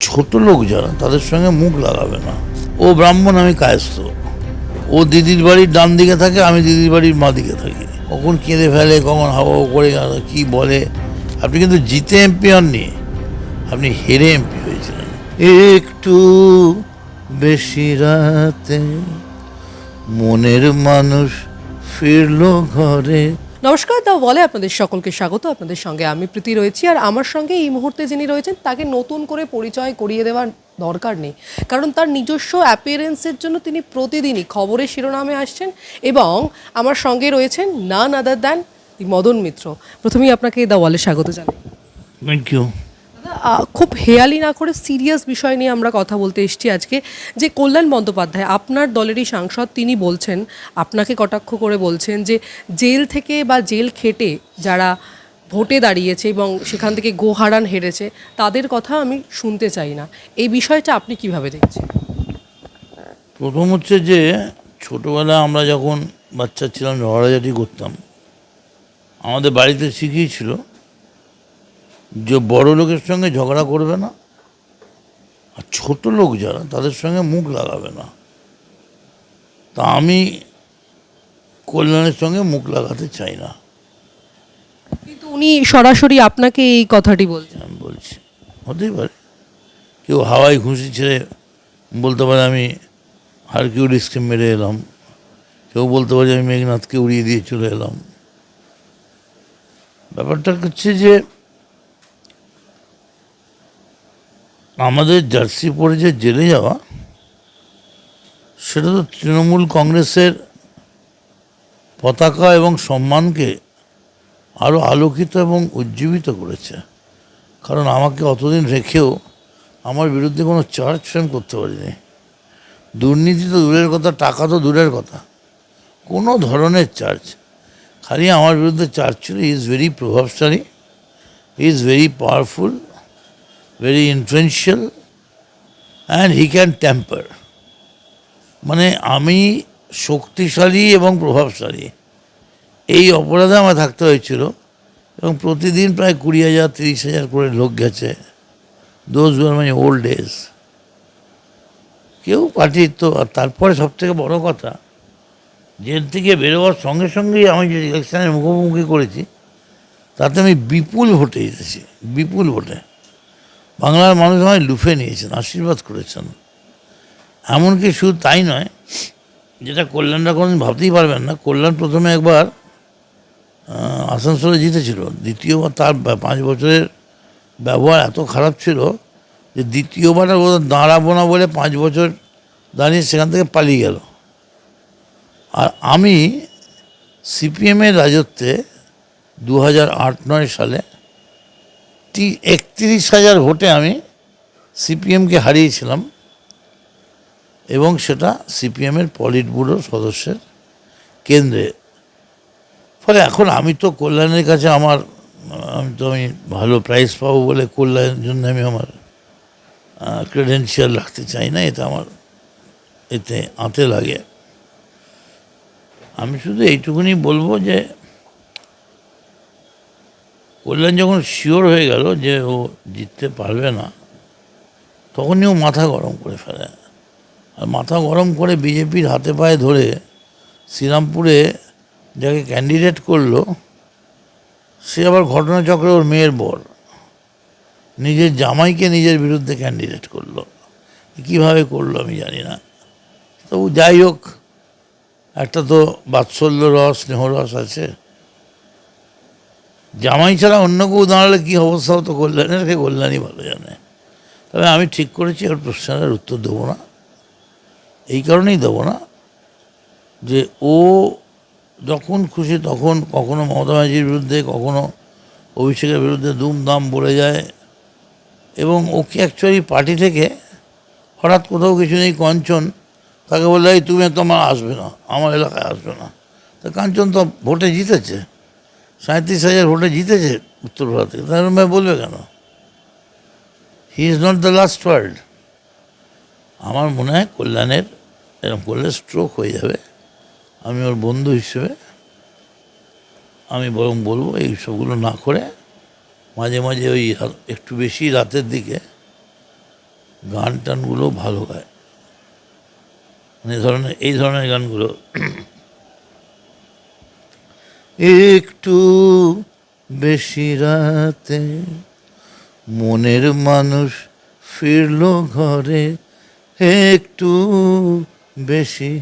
ছোট লোক যারা, তাদের সঙ্গে মুখ লাগাবে না। ও ব্রাহ্মণ, আমি কায়স্থ। ও দিদির বাড়ির ডান দিকে থাকে, আমি দিদির বাড়ির মা দিকে থাকি। কখন কেঁদে ফেলে, কখন হাওয়া করে কি বলে। আপনি কিন্তু জিতে এমপি হননি, আপনি হেরে এমপি হয়েছিলেন। একটু বেশি রাতে মনের মানুষ ফিরলো ঘরে নমস্কার দা বলে আপনাদের সকলকে স্বাগত। আপনাদের সঙ্গে আমি প্রীতি রয়েছি আর আমার সঙ্গে এই মুহূর্তে যিনি রয়েছেন, তাকে নতুন করে পরিচয় করিয়ে দেওয়ার দরকার নেই। কারণ তার নিজস্ব অ্যাপিয়ারেন্সের জন্য তিনি প্রতিদিনই খবরের শিরোনামে আসছেন এবং আমার সঙ্গে রয়েছেন নান আদার দ্যান, মদন মিত্র। প্রথমেই আপনাকে দা ওয়ালে স্বাগত জানাই। থ্যাংক ইউ খুব হেয়ালি না করে সিরিয়াস বিষয় নিয়ে আমরা কথা বলতে এসেছি আজকে, যে কল্যাণ বন্দ্যোপাধ্যায়, আপনার দলেরই সাংসদ তিনি বলছেন, আপনাকে কটাক্ষ করে বলছেন যে জেল থেকে বা জেল খেটে যারা ভোটে দাঁড়িয়েছে এবং সেখান থেকে গোহারান হেরেছে, তাদের কথা আমি শুনতে চাই না। এই বিষয়টা আপনি কীভাবে দেখছেন? প্রথম হচ্ছে যে ছোটোবেলা আমরা যখন বাচ্চা ছিলাম, ঝগড়াঝাটি করতাম, আমাদের বাড়িতে শিখিয়েছিল যে বড় লোকের সঙ্গে ঝগড়া করবে না আর ছোট লোক যারা তাদের সঙ্গে মুখ লাগাবে না। তা আমি কল্যাণের সঙ্গে মুখ লাগাতে চাই না। কিন্তু উনি সরাসরি আপনাকে এই কথাটি বলছেন। আমি বলছি হতেই পারে। কেউ হাওয়ায় ঘুষি ছেড়ে বলতে পারে আমি হারকিউলিসকে মেরে এলাম। কেউ বলতে পারে আমি মেঘনাথকে উড়িয়ে দিয়ে চলে এলাম। ব্যাপারটা হচ্ছে যে আমাদের জার্সি পরে যে জেলে যাওয়া, সেটা তো তৃণমূল কংগ্রেসের পতাকা এবং সম্মানকে আরও আলোকিত এবং উজ্জীবিত করেছে। কারণ আমাকে অতদিন রেখেও আমার বিরুদ্ধে কোনো চার্জ ফ্রেম করতে পারিনি। দুর্নীতি তো দূরের কথা, টাকা তো দূরের কথা। কোনো ধরনের চার্জ। খালি আমার বিরুদ্ধে চার্জ ছিল ইজ ভেরি প্রভাবশালী is very powerful very influential and he can tamper মানে আমি শক্তিশালী এবং প্রভাবশালী। এই অপরাধে আমার থাকতে হয়েছিল এবং প্রতিদিন প্রায় কুড়ি হাজার, তিরিশ হাজার করে লোক গেছে। দোজ মানে ওল্ড ডেজ কেউ পার্টির তো আর তারপরে সব থেকে বড় কথা, জেল থেকে বেরোবার সঙ্গে সঙ্গেই আমি যে ইলেকশনের মুখোমুখি করেছি, তাতে আমি বিপুল ভোটে জিতেছি। বিপুল ভোটে। বাংলার মানুষ আমায় লুফে নিয়েছেন, আশীর্বাদ করেছেন। এমনকি শুধু তাই নয়, যেটা কল্যাণরা কোনোদিন ভাবতেই পারবেন না, কল্যাণ প্রথমে একবার আসানসোলে জিতেছিল। দ্বিতীয়বার তার পাঁচ বছরের ব্যবহার এত খারাপ ছিল যে দ্বিতীয়বার দাঁড়াবো না বলে পাঁচ বছর দাঁড়িয়ে সেখান থেকে পালিয়ে গেল। আর আমি সিপিএমের রাজত্বে দু হাজার আট, নয় সালে তি একত্রিশ হাজার ভোটে আমি সিপিএমকে হারিয়েছিলাম এবং সেটা সিপিএমের পলিট ব্যুরো সদস্যের কেন্দ্রে। ফলে এখন আমি তো কল্যাণের কাছে আমার, আমি তো আমি ভালো প্রাইজ পাবো বলে কল্যাণের জন্য আমি আমার ক্রেডেন্সিয়াল রাখতে চাই না, এটা আমার এতে আঁতে লাগে। আমি শুধু এইটুকুনি বলব যে কল্যাণ যখন শিওর হয়ে গেল যে ও জিততে পারবে না, তখনই ও মাথা গরম করে ফেলে। আর মাথা গরম করে বিজেপির হাতে পায়ে ধরে শ্রীরামপুরে যাকে ক্যান্ডিডেট করল, সে আবার ঘটনাচক্রে ওর মেয়ের বর। নিজের জামাইকে নিজের বিরুদ্ধে ক্যান্ডিডেট করল। কীভাবে করল আমি জানি না। তবু যাই হোক, একটা তো বাৎসল্য রস, স্নেহ রস আছে। জামাই ছাড়া অন্য কেউ দাঁড়ালে কী অবস্থা হতো কল্যাণের কে কল্যাণই ভালো জানে। তবে আমি ঠিক করেছি ওর প্রশ্নের উত্তর দেবো না। এই কারণেই দেবো না যে ও যখন খুশি তখন কখনো মমতা ব্যানার্জির বিরুদ্ধে, কখনো অভিষেকের বিরুদ্ধে দুমদাম বলে যায়। এবং ওকে অ্যাকচুয়ালি পার্টি থেকে হঠাৎ কোথাও কিছু নেই, কাঞ্চন তাকে বললে, এই তুমি তোমার আসবে না, আমার এলাকায় আসবে না। তা কাঞ্চন তো ভোটে জিতেছে। সাঁত্রিশ হাজার ভোটে জিতেছে উত্তর ভারতে। তাহলে বলবে কেন? He is not the last world আমার মনে হয় কল্যাণের এরকম করলে স্ট্রোক হয়ে যাবে। আমি ওর বন্ধু হিসেবে। আমি বরং বলব এই সবগুলো না করে মাঝে মাঝে ওই একটু বেশি রাতের দিকে গান টানগুলো ভালো গায় মানে ধরনের, এই ধরনের গানগুলো একটু বেশি রাতে মনের মানুষ ফিরল ঘরে, একটু বেশি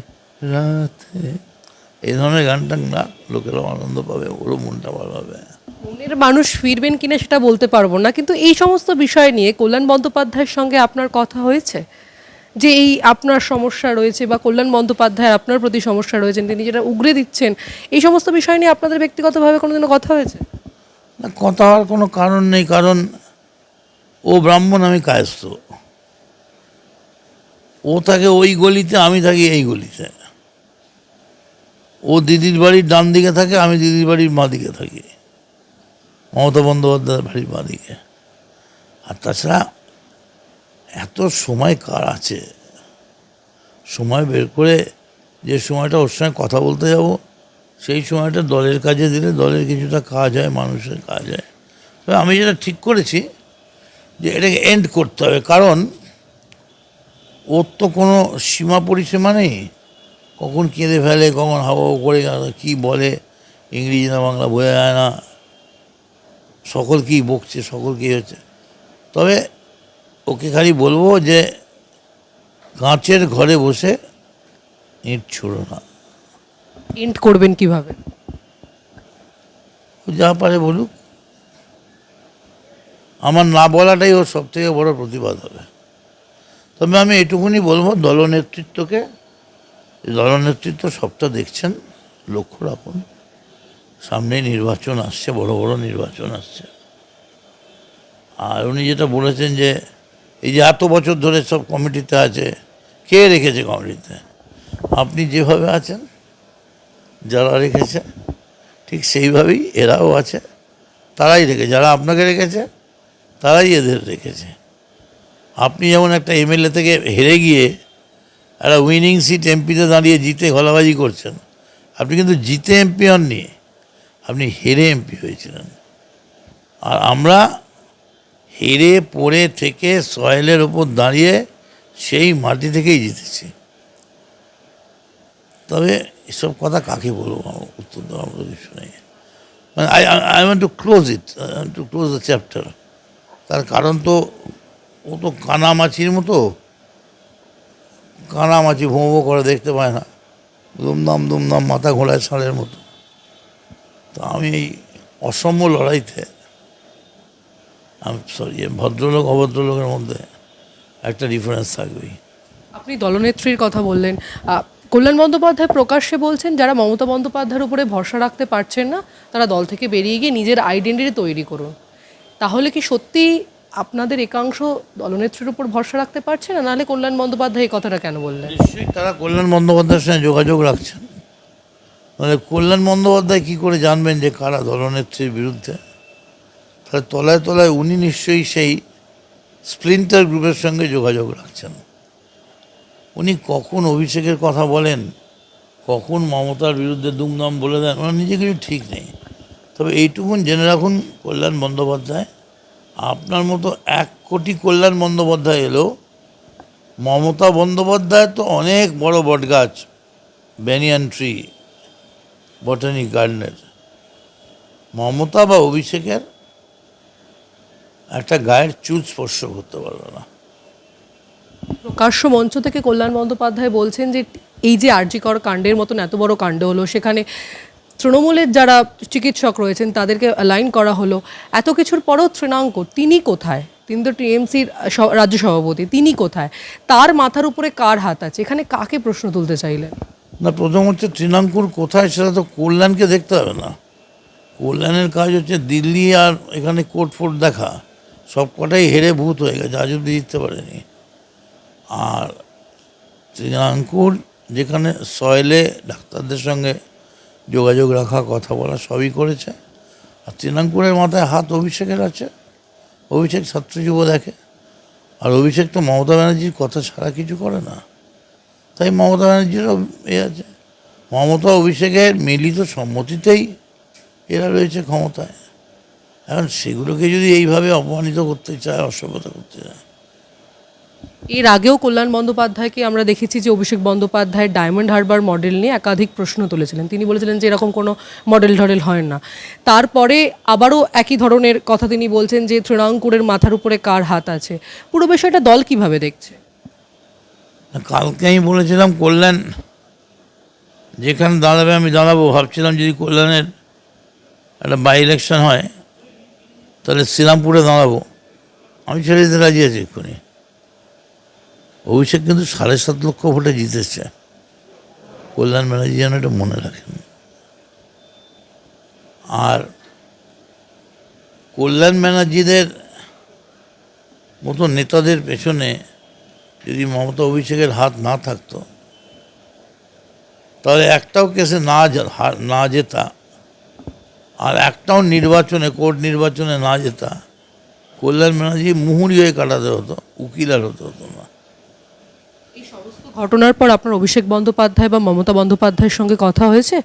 রাতে। এই ধরনের গান টান না লোকেরা আনন্দ পাবে, ওরও মনটা ভালো হবে। মনের মানুষ ফিরবেন কিনা সেটা বলতে পারব না, কিন্তু এই সমস্ত বিষয় নিয়ে কল্যাণ বন্দ্যোপাধ্যায়ের সঙ্গে আপনার কথা হয়েছে? যে এই আপনার সমস্যা রয়েছে বা কল্যাণ বন্দ্যোপাধ্যায় আপনার প্রতি সমস্যা রয়েছেন তিনি যেটা উগরে দিচ্ছেন, এই সমস্ত বিষয় নিয়ে আপনাদের ব্যক্তিগতভাবে কোনোদিনও কথা হয়েছে? না, কথা হওয়ার কোনো কারণ নেই, কারণ ও ব্রাহ্মণ, আমি কায়স্থ। ও থাকে ওই গলিতে, আমি থাকি এই গলিতে। ও দিদির বাড়ির ডান দিকে থাকে, আমি দিদির বাড়ির মা দিকে থাকি। মমতা বন্দ্যোপাধ্যায়ের বাড়ির মা দিকে। আর তাছাড়া এত সময় কার আছে? সময় বের করে যে সময়টা ওর সঙ্গে কথা বলতে যাব, সেই সময়টা দলের কাজে দিলে দলের কিছুটা কাজ হয়, মানুষের কাজ হয়। তবে আমি যেটা ঠিক করেছি যে এটাকে এন্ড করতে হবে। কারণ ওর তো কোনো সীমা পরিসীমা নেই। কখন কেঁদে ফেলে, কখন হাওয়া করে কি বলে, ইংরেজি না বাংলা বোঝা যায় না। সকল কি বকছে, সকল কি হচ্ছে। তবে ওকে খালি বলব যে কাঁচের ঘরে বসে ইঁট ছুড়ো না। এন্ড করবেন কীভাবে? ও যা পারে বলুক। আমার না বলাটাই ওর সব থেকে বড় প্রতিবাদ হবে। তবে আমি এটুকুনি বলব দলনেতৃত্বকে দলনেতৃত্ব সবটা দেখছেন লক্ষ্য রাখুন। সামনে নির্বাচন আসছে বড় বড় নির্বাচন আসছে। আর উনি যেটা বলেছেন যে এই যে এত বছর ধরে সব কমিটিতে আছে, কে রেখেছে কমিটিতে? আপনি যেভাবে আছেন, যারা রেখেছে, ঠিক সেইভাবেই এরাও আছে, তারাই রেখে যারা আপনাকে রেখেছে, তারাই এদের রেখেছে। আপনি যেমন একটা এমএলএ থেকে হেরে গিয়ে একটা উইনিং সিট এমপিতে দাঁড়িয়ে জিতে গলাবাজি করছেন, আপনি কিন্তু জিতে এমপি হননি, আপনি হেরে এমপি হয়েছিলেন। আর আমরা হেরে পড়ে থেকে সয়েলের ওপর দাঁড়িয়ে সেই মাটি থেকেই জিতেছি। তবে এসব কথা কাকে বলব? আমার উত্তর দেওয়ার মতো কিছু নেই। মানে I I want to close it to close the chapter তার কারণ তো, ও তো কানামাছির মতো। কানামাছি ভোঁ ভোঁ করে দেখতে পায় না। দুমদাম দুমদাম মাথা ঘোলায় ষাঁড়ের মতো। তো আমি এই অসম্য লড়াইতে আমি সরি ভদ্রলোক অভদ্রলোকের মধ্যে একটা ডিফারেন্স থাকবেই। আপনি দলনেত্রীর কথা বললেন। কল্যাণ বন্দ্যোপাধ্যায় প্রকাশ্যে বলছেন যারা মমতা বন্দ্যোপাধ্যায়ের উপরে ভরসা রাখতে পারছেন না তারা দল থেকে বেরিয়ে গিয়ে নিজের আইডেন্টিটি তৈরি করুন। তাহলে কি সত্যি আপনাদের একাংশ দলনেত্রীর উপর ভরসা রাখতে পারছে না? নাহলে কল্যাণ বন্দ্যোপাধ্যায় এই কথাটা কেন বললেন? নিশ্চয়ই তারা কল্যাণ বন্দ্যোপাধ্যায়ের সঙ্গে যোগাযোগ রাখছেন। মানে কল্যাণ বন্দ্যোপাধ্যায় কী করে জানবেন যে কারা দলনেত্রীর বিরুদ্ধে? তাহলে তলায় তলায় উনি নিশ্চয়ই সেই স্প্লিন্টার গ্রুপের সঙ্গে যোগাযোগ রাখছেন। উনি কখন অভিষেকের কথা বলেন, কখন মমতার বিরুদ্ধে দুমদাম বলে দেন, ওনার নিজে কিছু ঠিক নেই। তবে এইটুকুন জেনে রাখুন, কল্যাণ বন্দ্যোপাধ্যায়, আপনার মতো এক কোটি কল্যাণ বন্দ্যোপাধ্যায় এলো। মমতা বন্দ্যোপাধ্যায় তো অনেক বড় বটগাছ, বেনিয়ান ট্রি বটানি গার্ডেনের। মমতা বা অভিষেকের একটা গায়ের চুল স্পর্শ করতে পারবে না। প্রকাশ্য মঞ্চ থেকে কল্যাণ বন্দ্যোপাধ্যায় বলছেন যে এই যে আরজিকর কাণ্ডের মতন এত বড় কাণ্ড হলো সেখানে তৃণমূলের যারা চিকিৎসক রয়েছেন তাদেরকে অ্যালাইন করা হলো। এত কিছুর পরেও তৃণাঙ্ক তিনি কোথায়? তিনি তো টিএমসির রাজ্য সভাপতি তিনি কোথায়? তার মাথার উপরে কার হাত আছে? এখানে কাকে প্রশ্ন তুলতে চাইলেন? না প্রথম হচ্ছে তৃণাঙ্কুর কোথায় সেটা তো কল্যাণকে দেখতে হবে না। কল্যাণের কাজ হচ্ছে দিল্লি আর এখানে কোর্ট ফোর্ট দেখা। সব কটাই হেরে ভূত হয়ে গেছে, আজ অব্দি জিততে পারেনি। আর তৃণাঙ্কুর যেখানে সয়েলে ডাক্তারদের সঙ্গে যোগাযোগ রাখা, কথা বলা সবই করেছে। আর তৃণাঙ্কুরের মাথায় হাত অভিষেকের আছে। অভিষেক ছাত্র যুব দেখে। আর অভিষেক তো মমতা ব্যানার্জির কথা ছাড়া কিছু করে না। তাই মমতা ব্যানার্জিরও এ আছে। মমতা অভিষেকের মিলিত সম্মতিতেই এরা রয়েছে ক্ষমতায়। এখন সেগুলোকে যদি এইভাবে অপমানিত করতে চায় অসভ্যতা করতে চায়। এর আগেও কল্যাণ বন্দ্যোপাধ্যায়কে আমরা দেখেছি যে অভিষেক বন্দ্যোপাধ্যায় ডায়মন্ড হারবার মডেল নিয়ে একাধিক প্রশ্ন তুলেছিলেন। তিনি বলেছিলেন যে এরকম কোনো মডেল টডেল হয় না। তারপরে আবারও একই ধরনের কথা তিনি বলছেন যে তৃণাঙ্কুরের মাথার উপরে কার হাত আছে। পুরো বিষয়টা দল কীভাবে দেখছে? কালকে আমি বলেছিলাম কল্যাণ যেখানে দাঁড়াবে আমি দাঁড়াবো। ভাবছিলাম যদি কল্যাণের একটা বাই ইলেকশন হয় তাহলে শ্রীরামপুরে দাঁড়াবো। আমি ছেড়ে দিতে রাজি আছি এক্ষুনি। অভিষেক কিন্তু সাড়ে সাত লক্ষ ভোটে জিতেছে। কল্যাণ ব্যানার্জি যেন এটা মনে রাখেন। আর কল্যাণ ব্যানার্জিদের মতো নেতাদের পেছনে যদি মমতা অভিষেকের হাত না থাকতো, তাহলে একটাও কেসে না না জেতা আর একটাও নির্বাচনে কোর্ট নির্বাচনে না জেতা কল্যাণ ব্যানার্জি মুহুরি হয়ে কাটাতে হতো উকিল আর হতে হতো না। ঘটনার পর আপনার অভিষেক বন্দ্যোপাধ্যায় বা মমতা বন্দ্যোপাধ্যায়ের সঙ্গে কথা হয়েছে?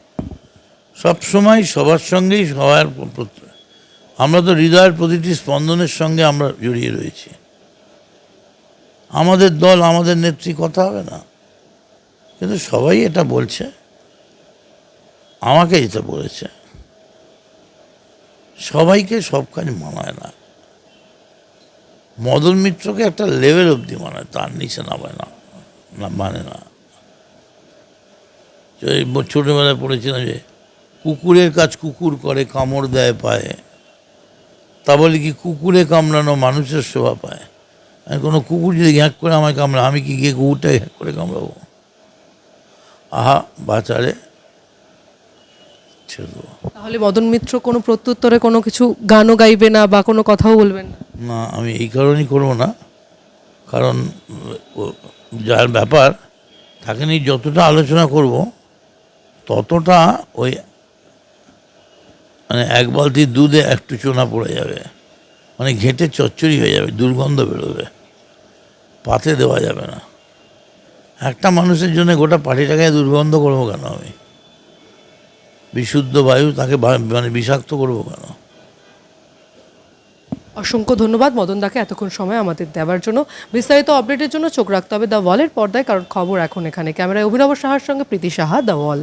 সব সময় সবার সঙ্গেই সবার আমরা তো হৃদয়ের প্রতিটি স্পন্দনের সঙ্গে আমরা জড়িয়ে রয়েছি। আমাদের দল আমাদের নেত্রী কথা হবে না। কিন্তু সবাই এটা বলছে। আমাকে যেটা বলেছে। সবাইকে সব কাজ মানায় না। মদন মিত্রকে একটা লেভেল অবধি মানায়, তার নিচে নামায় না না মানে না। ব- পড়েছিলাম যে, কুকুরের কাজ কুকুর করে, কামড় দেয় পায়ে। তা বলে কি কুকুরে কামড়ানো মানুষের শোভা পায়? আর কোনো কুকুর যদি ঘ্যাঁক করে আমায় কামড়া আমি কি গিয়ে কুকুরটাকে ঘ্যাঁক করে কামড়াবো? আহা বাচারে দেবো। তাহলে মদন মিত্র কোনো প্রত্যুত্তরে কোনো কিছু গানও গাইবে না বা কোনো কথাও বলবেন না? না আমি এই কারণেই করব না। কারণ যার ব্যাপার তাকে নিয়ে যতটা আলোচনা করব ততটা ওই মানে এক বালতি দুধে একটু চোনা পড়ে যাবে। মানে ঘেঁটে চচ্চড়ি হয়ে যাবে দুর্গন্ধ বেরোবে। পাতে দেওয়া যাবে না। একটা মানুষের জন্য গোটা পার্টিটাকে দুর্গন্ধ করব কেন আমি? বিশুদ্ধ বায়ু তাকে মানে বিষাক্ত করব কেন? অসংখ্য ধন্যবাদ মদন দাকে এতক্ষণ সময় আমাদের দেওয়ার জন্য। বিস্তারিত আপডেটের জন্য চোখ রাখতে হবে দ্য ওয়ালের পর্দায়, কারণ খবর এখন এখানে। ক্যামেরায় অভিনব সাহার সঙ্গে প্রীতি সাহা দ্য ওয়াল